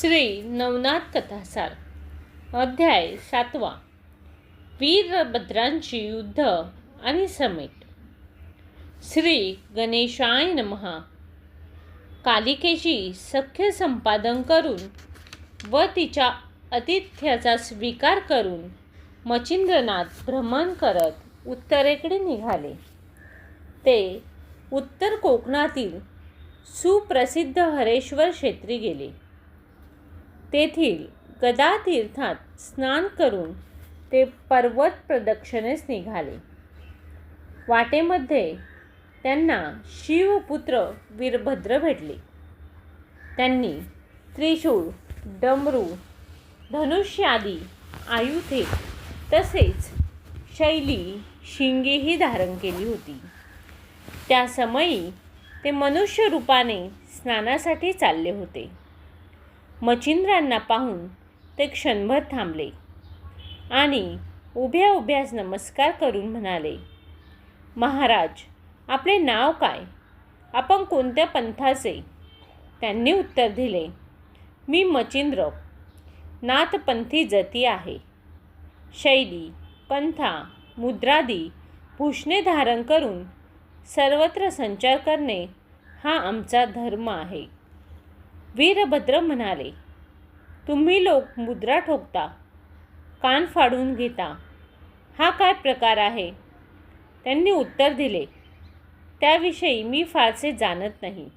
श्री नवनाथ कथासार. अध्याय सातवा. वीरभद्रांची युद्ध आणि समेट. श्री गणेशाय नमहा कालिकेशी सख्य संपादन करून व तिच्या आतिथ्याचा स्वीकार करून मचिंद्रनाथ भ्रमण करत उत्तरेकडे निघाले. ते उत्तर कोकणातील सुप्रसिद्ध हरेश्वर क्षेत्री गेले. तेथील गदातीर्थात स्नान करून ते पर्वत प्रदक्षिणेस निघाले. वाटेमध्ये त्यांना शिवपुत्र वीरभद्र भेटले. त्यांनी त्रिशूळ डमरू धनुष्य आदी आयुधे तसेच शैली शिंगेही धारण केली होती. त्या समयी ते मनुष्य रूपाने स्नानासाठी चालले होते. मचिंद्रांना पाहून ते क्षणभर थांबले आणि उभ्या उभ्याच नमस्कार करून म्हणाले महाराज आपले नाव काय? आपण कोणत्या पंथाचे? त्यांनी उत्तर दिले मी मचिंद्र नाथपंथी जती आहे. शैली पंथा मुद्रादी भूषणे धारण करून सर्वत्र संचार करणे हा आमचा धर्म आहे. वीरभद्र म्हणाले तुम्ही लोक मुद्रा ठोकता कान फाडून घेता. हा काय प्रकार आहे? त्यांनी उत्तर दिले त्याविषयी मी फारसे जाणत नाही.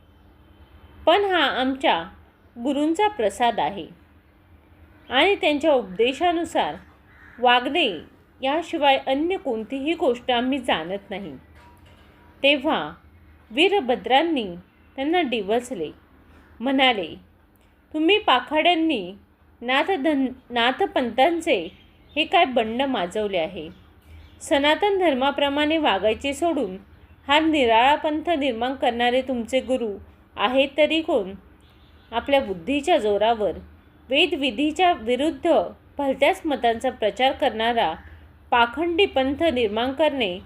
पण हा आमच्या गुरूंचा प्रसाद आहे आणि त्यांच्या उपदेशानुसार वागणे याशिवाय अन्य कोणतीही गोष्ट आम्ही जाणत नाही. तेव्हा वीरभद्रांनी त्यांना डिवचले. म्हणाले तुम्ही पाखाड्यांनी नाथधन नाथपंथांचे हे काय बंड माजवले आहे? सनातन धर्माप्रमाणे वागायचे सोडून हा निराळा पंथ निर्माण करणारे तुमचे गुरु आहेत तरी कोण? आपल्या बुद्धीच्या जोरावर वेदविधीच्या विरुद्ध भलत्याच मतांचा प्रचार करणारा पाखंडी पंथ निर्माण करणे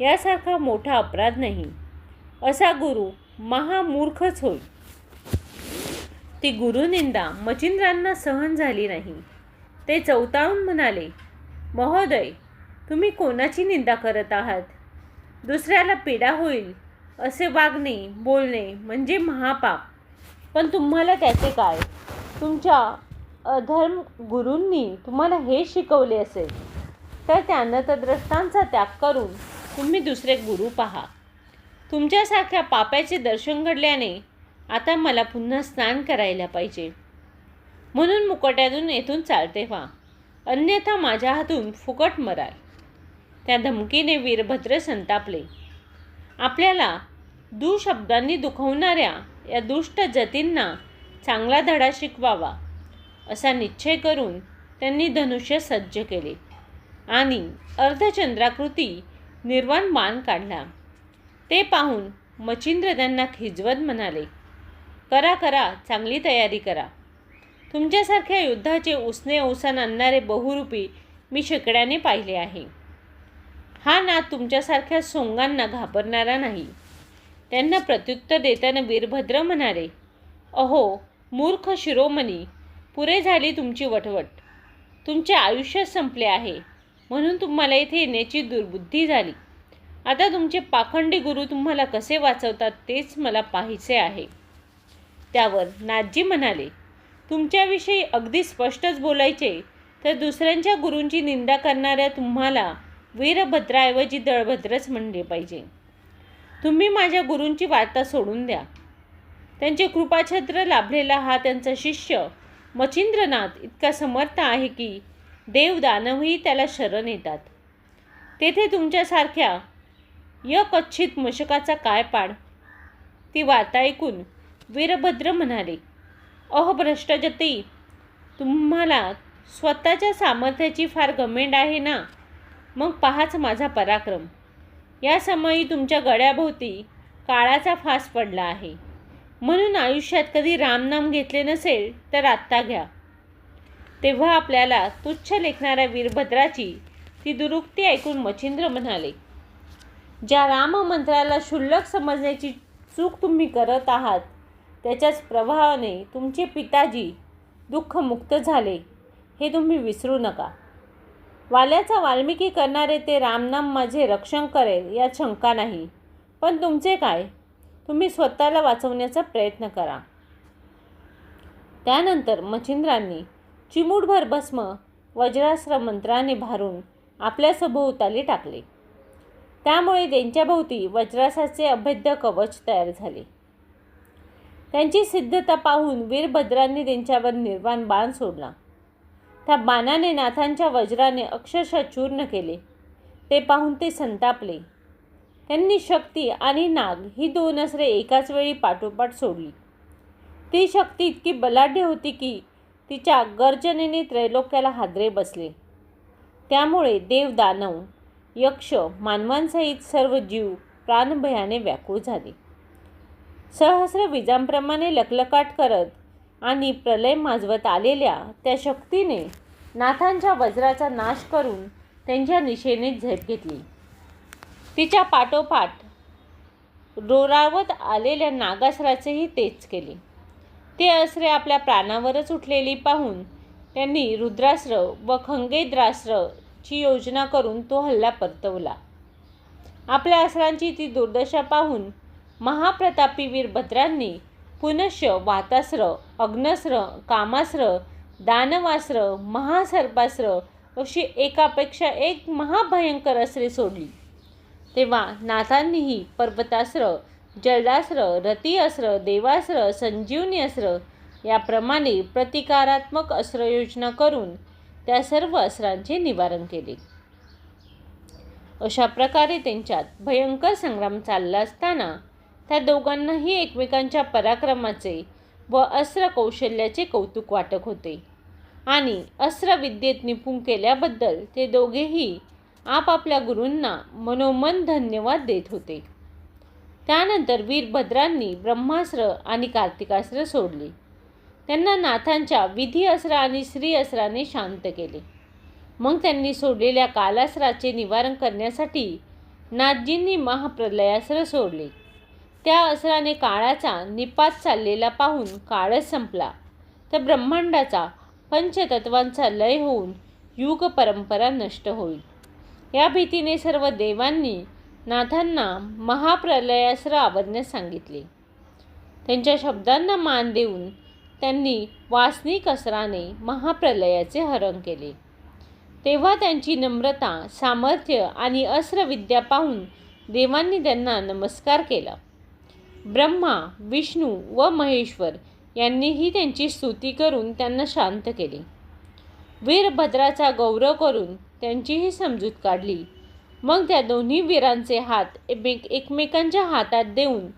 यासारखा मोठा अपराध नाही. असा गुरु महामूर्खच होईल ती गुरुनिंदा मचिंद्रांना सहन झाली नाही. ते चौताळून म्हणाले महोदय तुम्ही कोणाची निंदा करत आहात? दुसऱ्याला पीडा होईल असे वागणे बोलणे म्हणजे महापाप. पण तुम्हाला त्याचे काय? तुमच्या अधर्म गुरूंनी तुम्हाला हे शिकवले असेल. तर त्या नतद्रष्टांचा त्याग करून तुम्ही दुसरे गुरु पहा. तुमच्यासारख्या पाप्याचे दर्शन घडल्याने आता मला पुन्हा स्नान करायला पाहिजे. म्हणून मुकट्यातून येथून चालते व्हा. अन्यथा माझ्या हातून फुकट मराल. त्या धमकीने वीरभद्र संतापले. आपल्याला दुशब्दांनी दुखवणाऱ्या या दुष्ट जतींना चांगला धडा शिकवावा असा निश्चय करून त्यांनी धनुष्य सज्ज केले आणि अर्धचंद्राकृती निर्वाण बाण काढला. ते पाहून मचिंद्र त्यांना खिजवत म्हणाले करा करा चांगली तयारी करा. तुमच्यासारख्या युद्धाचे उसने अवसान आणणारे बहुरूपी मी शेकड्याने पाहिले आहे. हा नाद तुमच्यासारख्या सोंगांना घाबरणारा नाही. त्यांना प्रत्युत्तर देताना वीरभद्र म्हणाले अहो मूर्ख शिरोमणी पुरे झाली तुमची वटवट. तुमचे आयुष्य संपले आहे. म्हणून तुम्हाला इथे येण्याची दुर्बुद्धी झाली. आता तुमचे पाखंडी गुरु तुम्हाला कसे वाचवतात तेच मला पाहायचे आहे. त्यावर नाथजी म्हणाले तुमच्याविषयी अगदी स्पष्टच बोलायचे तर दुसऱ्यांच्या गुरूंची निंदा करणाऱ्या तुम्हाला वीरभद्राऐवजी दळभद्रच म्हणले पाहिजे. तुम्ही माझ्या गुरूंची वार्ता सोडून द्या. त्यांचे कृपाछत्र लाभलेला हा त्यांचा शिष्य मचिंद्रनाथ इतका समर्थ आहे की देव दानवही त्याला शरण येतात. तेथे तुमच्यासारख्या यकच्छित मशकाचा काय पाड? ती वार्ता ऐकून वीरभद्र म्हणाले अहो भ्रष्टजती तुम्हाला स्वतःच्या सामर्थ्याची फार गमेंड आहे ना? मग पहाच माझा पराक्रम. या समयी तुमच्या गळ्याभोवती काळाचा फास पडला आहे. म्हणून आयुष्यात कधी रामनाम घेतले नसेल तर आत्ता घ्या तेव्हा आपल्याला तुच्छ लेखणाऱ्या वीरभद्राची ती दुरुक्ती ऐकून मच्छिंद्र म्हणाले ज्या राममंत्राला क्षुल्लक समजण्याची चूक तुम्ही करत आहात त्याच्याच प्रभावाने तुमचे पिताजी दुःखमुक्त झाले. हे तुम्ही विसरू नका. वाल्याचा वाल्मिकी करणारे ते रामनाम माझे रक्षण करेल यात शंका नाही. पण तुमचे काय? तुम्ही स्वतःला वाचवण्याचा प्रयत्न करा. त्यानंतर मच्छिंद्रांनी चिमूटभर भस्म वज्रास्त्र मंत्राने भारून आपल्या सभोवताली टाकले. त्यामुळे त्यांच्याभोवती वज्रासाचे अभेद्य कवच तयार झाले. त्यांची सिद्धता पाहून वीरभद्रांनी त्यांच्यावर निर्वाण बाण सोडला. त्या बाणाने नाथांच्या वज्राने अक्षरशः चूर्ण केले. ते पाहून ते संतापले. त्यांनी शक्ती आणि नाग ही दोन असरे एकाच वेळी पाठोपाठ सोडली. ती शक्ती इतकी बलाढ्य होती की तिच्या गर्जनेने त्रैलोक्याला हादरे बसले. त्यामुळे देव दानव यक्ष मानवांसहित सर्व जीव प्राणभयाने व्याकुळ झाले. सहस्र विजांप्रमाणे लकलकाट करत आणि प्रलय माजवत आलेल्या त्या शक्तीने नाथांच्या वज्राचा नाश करून त्यांच्या निशेने झेप घेतली. तिच्या पाठोपाठ रोरावत आलेल्या नागासराचेही तेच केले. ते अस्त्रे आपल्या प्राणावरच उठलेली पाहून त्यांनी रुद्रास्त्र व खंगेद्रास्त्रची योजना करून तो हल्ला परतवला. आपल्या अस्त्रांची ती दुर्दशा पाहून महाप्रतापी वीरभद्रांनी पुनश्च वातास्त्र अग्नस्र कामास्त्र दानवास्त्र महासर्पास्त्र अशी एकापेक्षा एक महाभयंकर अस्त्रे सोडली. तेव्हा नाथांनीही पर्वतास्त्र जलदास्र रती अस्त्र देवास्त्र संजीवनी अस्त्र याप्रमाणे प्रतिकारात्मक अस्त्रयोजना करून त्या सर्व अस्त्रांचे निवारण केले. अशा प्रकारे त्यांच्यात भयंकर संग्राम चालला असताना त्या दोघांनाही एकमेकांच्या पराक्रमाचे व अस्त्र कौशल्याचे कौतुक वाटत होते. आणि अस्त्रविद्येत निपुण केल्याबद्दल ते दोघेही आपापल्या गुरूंना मनोमन धन्यवाद देत होते. त्यानंतर वीरभद्रांनी ब्रह्मास्त्र आणि कार्तिकास्त्र सोडले. त्यांना नाथांच्या विधी अस्त्र आणि श्री अस्त्राने शांत केले. मग त्यांनी सोडलेल्या कालास्त्राचे निवारण करण्यासाठी नाथजींनी महाप्रलयास्त्र सोडले. त्या असराने काळाचा निपात चाललेला पाहून काळच संपला. तर ब्रह्मांडाचा पंचतत्वांचा लय होऊन युग परंपरा नष्ट होईल. या भीतीने सर्व देवांनी नाथांना महाप्रलयास्त्र आवरण्यास सांगितले. त्यांच्या शब्दांना मान देऊन त्यांनी वासनिक असराने महाप्रलयाचे हरण केले. तेव्हा त्यांची नम्रता सामर्थ्य आणि अस्त्रविद्या पाहून देवांनी त्यांना नमस्कार केला. ब्रह्मा विष्णू व महेश्वर यांनीही त्यांची स्तुती करून त्यांना शांत केले. वीरभद्राचा गौरव करून त्यांचीही समजूत काढली. मग त्या दोन्ही वीरांचे हात एकमेक एकमेकांच्या हातात देऊन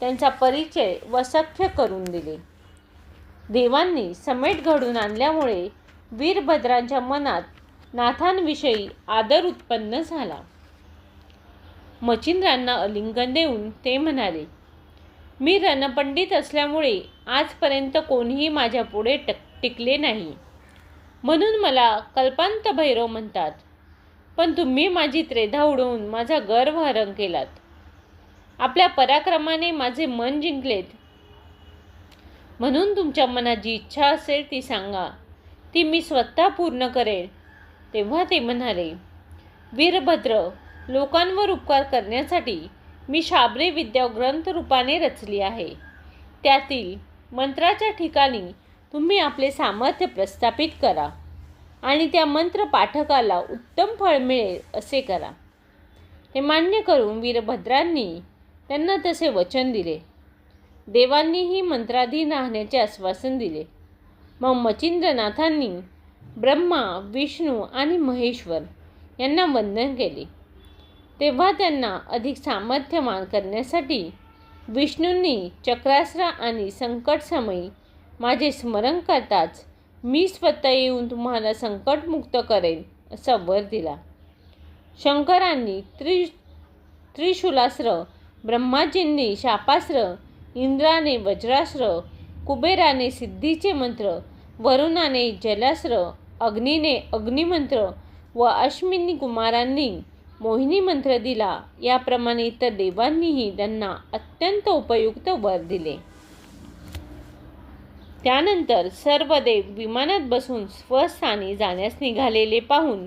त्यांचा परिचय व सख्य करून दिले. देवांनी समेट घडून आणल्यामुळे वीरभद्रांच्या मनात नाथांविषयी आदर उत्पन्न झाला. मचिंद्रांना अलिंगन देऊन ते म्हणाले मी रणपंडित असल्यामुळे आजपर्यंत कोणीही माझ्या पुढे टक टिकले नाही. म्हणून मला कल्पांत भैरव म्हणतात पण तुम्ही माझी त्रेधा उडवून माझा गर्व हरण केलात. आपल्या पराक्रमाने माझे मन जिंकलेत. म्हणून तुमच्या मनात जी इच्छा असेल ती सांगा. ती मी स्वतः पूर्ण करेन. तेव्हा ते म्हणाले वीरभद्र लोकांवर उपकार करण्यासाठी मी शाबरे विद्या ग्रंथ रूपाने रचली आहे. त्यातील मंत्राच्या ठिकाणी तुम्ही आपले सामर्थ्य प्रस्थापित करा आणि त्या मंत्र पाठकाला उत्तम फळ मिळेल असे करा. हे मान्य करून वीरभद्रांनी त्यांना तसे वचन दिले. देवांनीही मंत्राधीन राहण्याचे आश्वासन दिले. मग मचिंद्रनाथांनी ब्रह्मा विष्णू आणि महेश्वर यांना वंदन केले. तेव्हा त्यांना अधिक सामर्थ्यमान करण्यासाठी विष्णूंनी चक्रास्त्र आणि संकटसमयी माझे स्मरण करताच मी स्वतः येऊन तुम्हाला संकटमुक्त करेन असा वर दिला. शंकरांनी त्रि त्रिशूलास्त्र ब्रह्माजींनी शापास्त्र इंद्राने वज्रास्त्र कुबेराने सिद्धीचे मंत्र वरुणाने जलास्त्र अग्नीने अग्निमंत्र व अश्विनी कुमारांनी मोहिनी मंत्र दिला. याप्रमाणे इतर देवांनीही त्यांना अत्यंत उपयुक्त वर दिले. त्यानंतर सर्व देव विमानात बसून स्वस्थानी जाण्यास निघालेले पाहून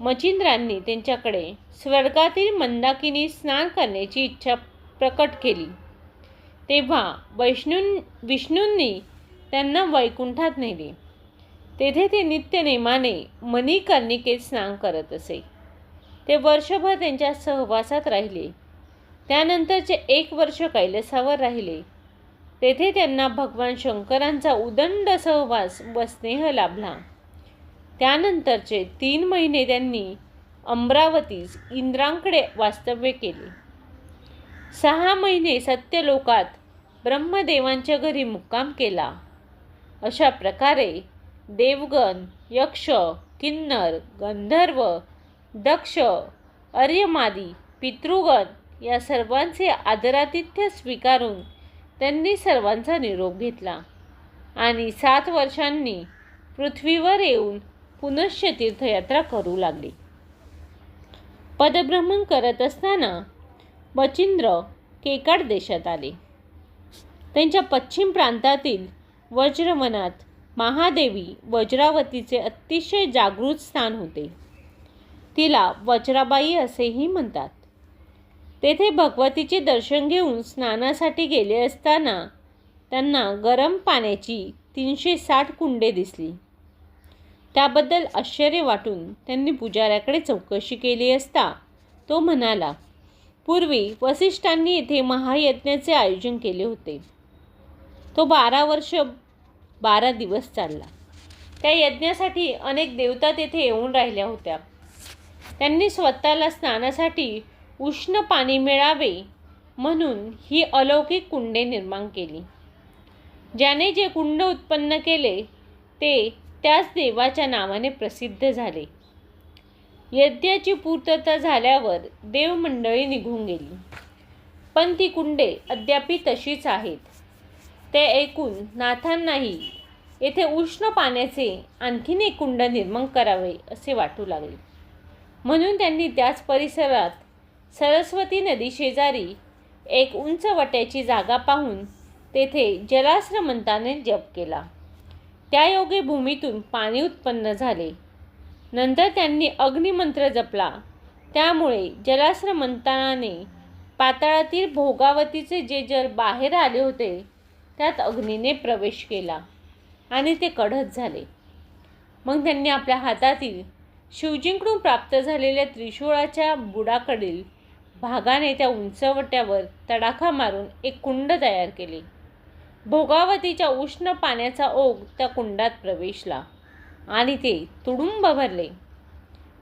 मचिंद्रांनी त्यांच्याकडे स्वर्गातील मंदाकिनी स्नान करण्याची इच्छा प्रकट केली. तेव्हा वैष्णू विष्णूंनी त्यांना वैकुंठात नेले. तेथे ते नित्यनेमाने मणिकर्णिकेत स्नान करत असे. ते वर्षभर त्यांच्या सहवासात राहिले. त्यानंतरचे एक वर्ष कैलासावर राहिले. तेथे त्यांना भगवान शंकरांचा उदंड सहवास व स्नेह लाभला. त्यानंतरचे तीन महिने त्यांनी अमरावतीस इंद्रांकडे वास्तव्य केले. सहा महिने सत्यलोकात ब्रह्मदेवांच्या घरी मुक्काम केला. अशा प्रकारे देवगण यक्ष किन्नर गंधर्व दक्ष अर्यमादी पितृगण या सर्वांचे आदरातिथ्य स्वीकारून त्यांनी सर्वांचा निरोप घेतला. आणि सात वर्षांनी पृथ्वीवर येऊन पुनश्च तीर्थयात्रा करू लागली. पदभ्रमण करत असताना मचिंद्र केकाड देशात आले. त्यांच्या पश्चिम प्रांतातील वज्रवनात महादेवी वज्रावतीचे अतिशय जागृत स्थान होते. तिला वज्राबाई असेही म्हणतात. तेथे भगवतीचे दर्शन घेऊन स्नानासाठी गेले असताना त्यांना गरम पाण्याची तीनशे साठ कुंडे दिसली. त्याबद्दल आश्चर्य वाटून त्यांनी पुजाऱ्याकडे चौकशी केली असता तो म्हणाला पूर्वी वसिष्ठांनी येथे महायज्ञाचे आयोजन केले होते. तो बारा वर्ष बारा दिवस चालला. त्या यज्ञासाठी अनेक देवता तेथे येऊन राहिल्या होत्या. त्यांनी स्वतःला स्नानासाठी उष्ण पाणी मिळावे म्हणून ही अलौकिक कुंडे निर्माण केली. ज्याने जे कुंड उत्पन्न केले ते त्याच देवाच्या नावाने प्रसिद्ध झाले. यज्ञाची पूर्तता झाल्यावर देवमंडळी निघून गेली. पण ती कुंडे अद्यापी तशीच आहेत. ते ऐकून नाथांनाही येथे उष्ण पाण्याचे आणखीन एक कुंड निर्माण करावे असे वाटू लागले. म्हणून त्यांनी त्याच परिसरात सरस्वती नदी शेजारी एक उंच वट्याची जागा पाहून तेथे जलाश्रमंताने जप केला. त्या योगे भूमीतून पाणी उत्पन्न झाले. नंतर त्यांनी अग्निमंत्र जपला. त्यामुळे जलाश्रमंताने पाताळातील भोगावतीचे जे जल बाहेर आले होते त्यात अग्नीने प्रवेश केला आणि ते कढत झाले. मग त्यांनी आपल्या हातातील शिवजींकडून प्राप्त झालेल्या त्रिशूळाच्या बुडाकडील भागाने त्या उंचवट्यावर तडाखा मारून एक कुंड तयार केले. भोगावतीच्या उष्ण पाण्याचा ओघ त्या कुंडात प्रवेशला आणि ते तुडुंब भरले.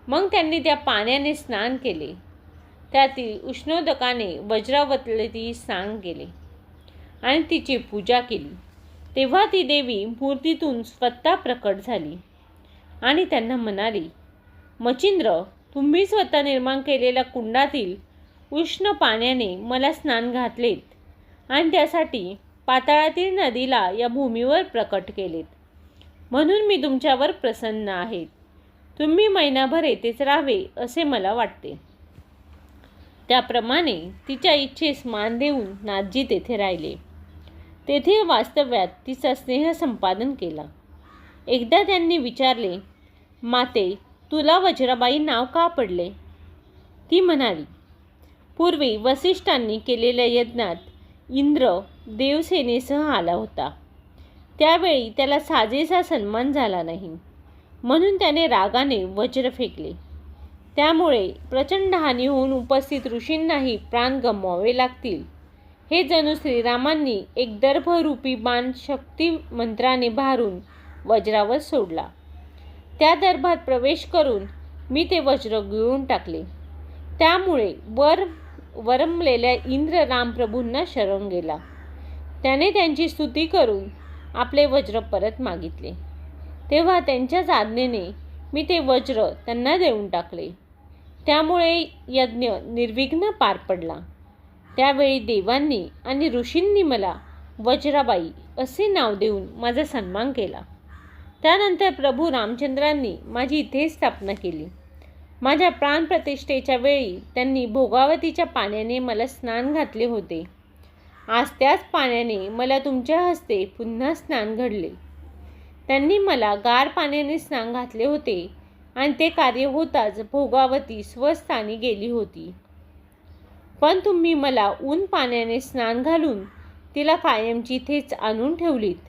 मग त्यांनी त्या पाण्याने स्नान केले. त्यातील उष्णोदकाने वज्रावती स्नान केले आणि तिची पूजा केली. तेव्हा ती देवी मूर्तीतून स्वतः प्रकट झाली आणि त्यांना म्हणाली मचिंद्र तुम्ही स्वतः निर्माण केलेल्या कुंडातील उष्ण पाण्याने मला स्नान घातलेत आणि त्यासाठी पाताळातील नदीला या भूमीवर प्रकट केलेत. म्हणून मी तुमच्यावर प्रसन्न आहे. तुम्ही महिनाभर येथेच राहावे असे मला वाटते. त्याप्रमाणे तिच्या इच्छेस मान देऊन नाथजी तेथे राहिले. तेथे वास्तव्यात तिचा स्नेह संपादन केला. एकदा त्यांनी विचारले माते तुला वज्राबाई नाव का पडले? ती म्हणाली पूर्वी वसिष्ठांनी केलेल्या यज्ञात इंद्र देवसेनेसह आला होता. त्यावेळी त्याला साजेसा सन्मान झाला नाही. म्हणून त्याने रागाने वज्र फेकले. त्यामुळे प्रचंड हानी होऊन उपस्थित ऋषींनाही प्राण गमवावे लागतील. हे जणू श्रीरामांनी एक दर्भरूपी बाण शक्ती मंत्राने भारून वज्रावर सोडला. त्या दर्भात प्रवेश करून मी ते वज्र गिळून टाकले. त्यामुळे वर वरमलेल्या इंद्र रामप्रभूंना शरण गेला. त्याने त्यांची स्तुती करून आपले वज्र परत मागितले. तेव्हा त्यांच्याच आज्ञेने मी ते वज्र त्यांना देऊन टाकले. त्यामुळे यज्ञ निर्विघ्न पार पडला. त्यावेळी देवांनी आणि ऋषींनी मला वज्राबाई असे नाव देऊन माझा सन्मान केला. त्यानंतर प्रभू रामचंद्रांनी माझी इथे स्थापना केली. माझ्या प्राणप्रतिष्ठेच्या वेळी त्यांनी भोगावतीच्या पाण्याने मला स्नान घातले होते. आज त्याच पाण्याने मला तुमच्या हस्ते पुन्हा स्नान घडले. त्यांनी मला गार पाण्याने स्नान घातले होते आणि ते कार्य होताच भोगावती स्वस्थानी गेली होती. पण तुम्ही मला ऊन पाण्याने स्नान घालून तिला कायमची इथेच आणून ठेवलीत.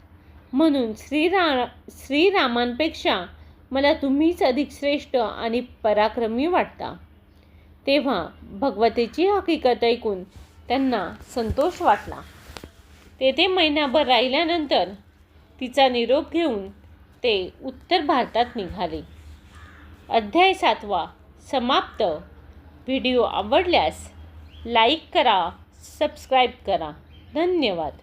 म्हणून श्रीरा श्रीरामांपेक्षा मला तुम्हीच अधिक श्रेष्ठ आणि पराक्रमी वाटता. तेव्हा भगवतेची हकीकत ऐकून त्यांना संतोष वाटला. तेथे महिनाभर राहिल्यानंतर तिचा निरोप घेऊन ते उत्तर भारतात निघाले. अध्याय सातवा. समाप्त. व्हिडिओ आवडल्यास लाईक करा सबस्क्राईब करा. धन्यवाद.